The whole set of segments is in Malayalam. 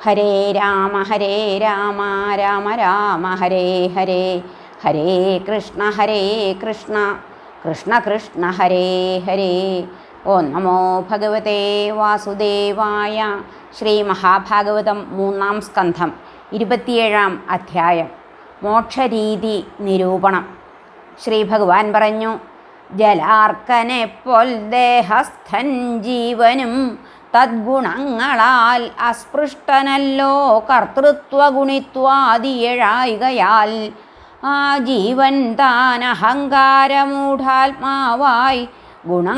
ഹരേ രാമ ഹരേ രാമ രാമ രാമ ഹരേ ഹരേ ഹരേ കൃഷ്ണ ഹരേ കൃഷ്ണ കൃഷ്ണ കൃഷ്ണ ഹരേ ഹരേ. ഓ നമോ ഭഗവതേ വാസുദേവായ ശ്രീ മഹാഭാഗവതം മൂന്നാം സ്കന്ധം ഇരുപത്തിയേഴാം അധ്യായം മോക്ഷരീതി നിരൂപണം. ശ്രീ ഭഗവാൻ പറഞ്ഞു ജലാർക്കനെപ്പോൾ ദേഹസ്ഥൻ ജീവനും തദ്ഗുണങ്ങളാൽ അസ്പൃഷ്ടനല്ലോ. കർത്തൃത്വഗുണിത്വാദിയഴായികയാൽ ആ ജീവൻ താൻ അഹങ്കാരമൂഢാത്മാവായി. ഗുണ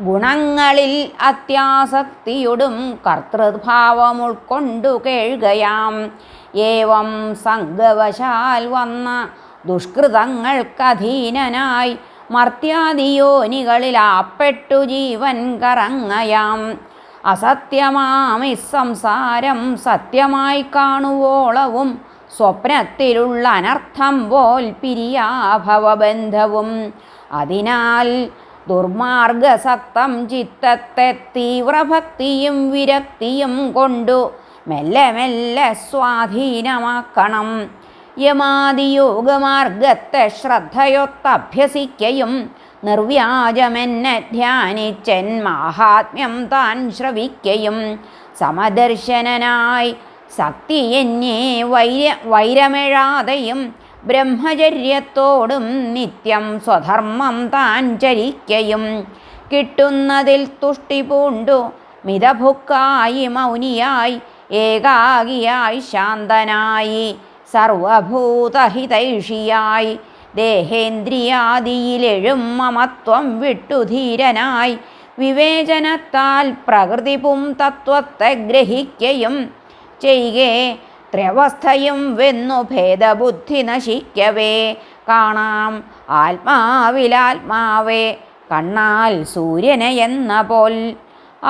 ഗുണങ്ങളിൽ അത്യാസക്തിയൊടും കർത്തൃഭാവം ഉൾക്കൊണ്ടു കേഴുകയാം. ഏവം സംഘവശാൽ വന്ന ദുഷ്കൃതങ്ങൾക്കധീനനായി. മർത്യാദിയോനികളിലാപ്പെട്ടു ജീവൻ കറങ്ങയാം. അസത്യമാമി സംസാരം സത്യമായി കാണുവോളവും സ്വപ്നത്തിലുള്ള അനർത്ഥം പോൽ പിരിയാഭവബന്ധവും അതിനാൽ ദുർമാർഗസക്തം ചിത്തത്തെ തീവ്രഭക്തിയും വിരക്തിയും കൊണ്ടു മെല്ലെ മെല്ലെ സ്വാധീനമാക്കണം. യമാതിയോഗമാർഗത്തെ ശ്രദ്ധയൊത്തഭ്യസിക്കയും നിർവ്യാജമെന്നെ ധ്യാനിച്ചൻ മാഹാത്മ്യം താൻ ശ്രവിക്കയും സമദർശനനായി ശക്തി എന്നെ വൈര വൈരമെഴാതെയും ബ്രഹ്മചര്യത്തോടും നിത്യം സ്വധർമ്മം താൻ ചരിക്കയും കിട്ടുന്നതിൽ തുഷ്ടി പൂണ്ടു മിതഭുക്കായി മൗനിയായി ഏകാഗിയായി ശാന്തനായി സർവഭൂതഹിതൈഷിയായി ദേഹേന്ദ്രിയാദിയിലെഴും മമത്വം വിട്ടുധീരനായി. വിവേചനത്താൽ പ്രകൃതിപും തത്വത്തെ ഗ്രഹിക്കയും ചെയ്യേ ത്രവസ്ഥയും വെന്നു ഭേദബുദ്ധി നശിക്കവേ. കാണാം ആത്മാവിലാത്മാവേ. കണ്ണാൽ സൂര്യനെ എന്ന പോൽ.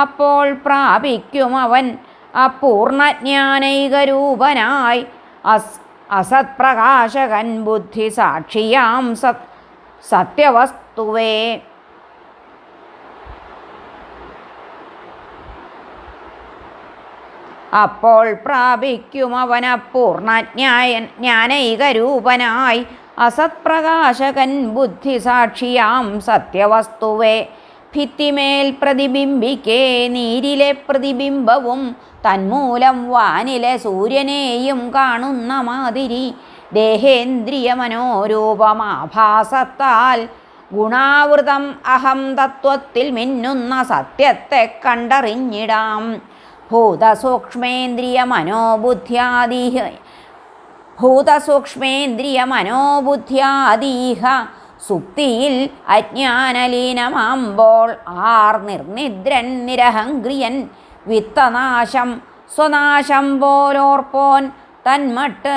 അപ്പോൾ പ്രാപിക്കും അവൻ അപൂർണജ്ഞാനൈകരൂപനായി. അസ് അസത്പ്രകാശകൻ ബുദ്ധി സാക്ഷിയാം സത് സത്യവസ്തുവേ. അപ്പോൾ പ്രാപിക്കും അവനപൂർണജ്ഞായ ജ്ഞാനൈകരൂപനായി അസത്പ്രകാശകൻ ബുദ്ധി സാക്ഷിയാം സത്യവസ്തുവേ. ഭിത്തിമേൽ പ്രതിബിംബിക്കേ നീരിലെ പ്രതിബിംബവും തന്മൂലം വാനിലെ സൂര്യനെയും കാണുന്ന മാതിരി ദേഹേന്ദ്രിയ മനോരൂപമാഭാസത്താൽ ഗുണാവൃതം അഹം തത്വത്തിൽ മിന്നുന്ന സത്യത്തെ കണ്ടറിഞ്ഞിടാം. ഭൂതസൂക്ഷ്മേന്ദ്രിയ മനോബുദ്ധ്യാദീഹ ഭൂതസൂക്ഷ്മേന്ദ്രിയ മനോബുദ്ധ്യാദീഹ സുപ്തിയിൽ അജ്ഞാനലീനമാമ്പോൾ ആർ നിർനിദ്രൻ നിരഹങ്ക്രിയൻ വിത്തനാശം സ്വനാശം പോലോർപ്പോൻ തന്മട്ട്.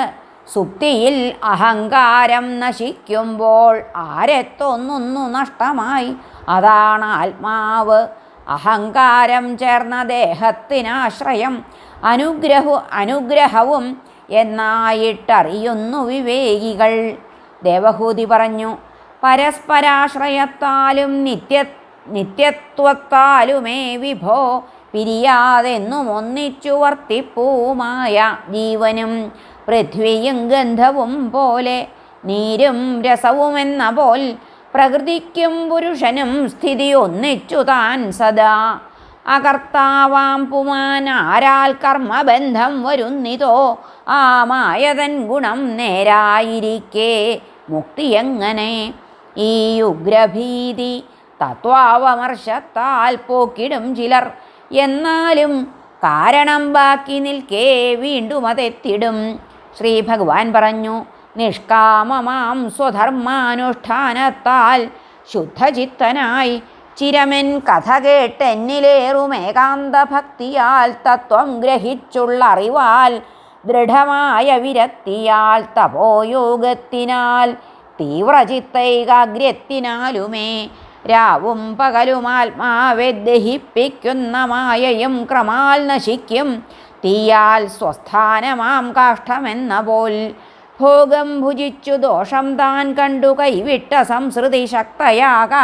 സുപ്തിയിൽ അഹങ്കാരം നശിക്കുമ്പോൾ ആരെത്തൊന്നൊന്നു നഷ്ടമായി? അതാണ് ആത്മാവ്. അഹങ്കാരം ചേർന്ന ദേഹത്തിനാശ്രയം അനുഗ്രഹു അനുഗ്രഹവും എന്നായിട്ടറിയുന്നു വിവേകികൾ. ദേവഹൂതി പറഞ്ഞു പരസ്പരാശ്രയത്താലും നിത്യ നിത്യത്വത്താലുമേ വിഭോ. പിരിയാതെന്നും ഒന്നിച്ചു വർത്തിപ്പൂമായ ജീവനും പൃഥ്വിയും ഗന്ധവും പോലെ നീരും രസവുമെന്ന പോൽ പ്രകൃതിക്കും പുരുഷനും സ്ഥിതി ഒന്നിച്ചു താൻ സദാ. അകർത്താവാം പുമാൻ ആരാൽ കർമ്മബന്ധം വരുന്നിതോ? ആ മായതൻ ഗുണം നേരായിരിക്കേ. മുക്തി എങ്ങനെ ഈ ഉഗ്രഭീതി തത്വാവമർശത്താൽ പോക്കിടും ചിലർ. എന്നാലും കാരണം ബാക്കി നിൽക്കേ വീണ്ടും അതെത്തിടും. ശ്രീ ഭഗവാൻ പറഞ്ഞു നിഷ്കാമമാം സ്വധർമാനുഷ്ഠാനത്താൽ ശുദ്ധചിത്തനായി ചിരമൻ കഥ കേട്ടെന്നിലേറും ഏകാന്ത ഭക്തിയാൽ തത്വം ഗ്രഹിച്ചുള്ള അറിവാൽ ദൃഢമായ വിരക്തിയാൽ തപോയോഗത്തിനാൽ തീവ്രചിത്തൈകാഗ്രത്തിനാലുമേ രാവും പകലും ആത്മാവെ ദഹിപ്പിക്കുന്ന മായയും ക്രമാൽ നശിക്കും. തീയാൽ സ്വസ്ഥാനമാം കാഷ്ടമെന്ന പോൽ ഭോഗം ഭുജിച്ചു ദോഷം താൻ കണ്ടു കൈവിട്ട സംസൃതി ശക്തയാക.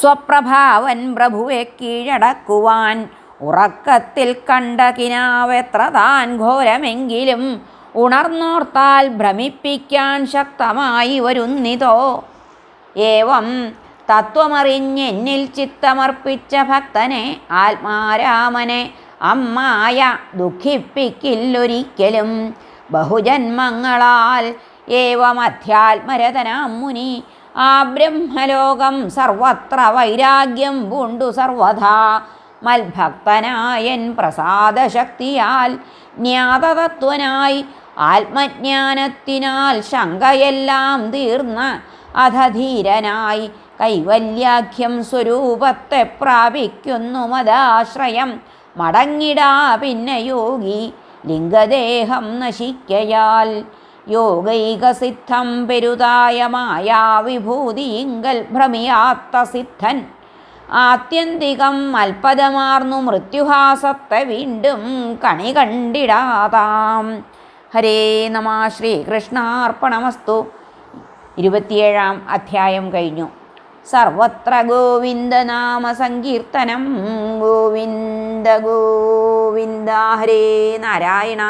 സ്വപ്രഭാവൻ പ്രഭുവെ കീഴടക്കുവാൻ ഉറക്കത്തിൽ കണ്ട കിനാവെത്ര താൻ ഘോരമെങ്കിലും ഉണർന്നോർത്താൽ ഭ്രമിപ്പിക്കാൻ ശക്തമായി വരുന്നിതോ? ഏവം തത്വമറിഞ്ഞെന്നിൽ ചിത്തമർപ്പിച്ച ഭക്തനെ ആത്മാരാമനെ അമ്മായ ദുഃഖിപ്പിക്കില്ലൊരിക്കലും. ബഹുജന്മങ്ങളാൽ ഏവം അധ്യാത്മരതനാം മുനി ആ ബ്രഹ്മലോകം സർവത്ര വൈരാഗ്യം പൂണ്ടു സർവഥാ മൽഭക്തനായൻ പ്രസാദശക്തിയാൽ ജ്ഞാതതത്വനായി ആത്മജ്ഞാനത്തിനാൽ ശങ്കയെല്ലാം തീർന്ന അധധീരനായി കൈവല്യാഖ്യം സ്വരൂപത്തെ പ്രാപിക്കുന്നു മതാശ്രയം. മടങ്ങിടാ പിന്നെ യോഗി ലിംഗദേഹം നശിക്കയാൽ. യോഗൈകസിദ്ധം പെരുതായ മായാവിഭൂതിയിങ്കൽ ഭ്രമിയാത്ത സിദ്ധൻ. ആത്യന്തികം അൽപതമാർന്നു മൃത്യുഹാസത്തെ വീണ്ടും കണി കണ്ടിടാതാം. ഹരേ നമ ശ്രീകൃഷ്ണാർപ്പണമസ്തു ഇരുപത്തിയേഴാം അധ്യായം കഴിഞ്ഞു. സർവത്ര ഗോവിന്ദനാമ സങ്കീർത്തനം. ഗോവിന്ദ ഗോവിന്ദ ഹരേ നാരായണ.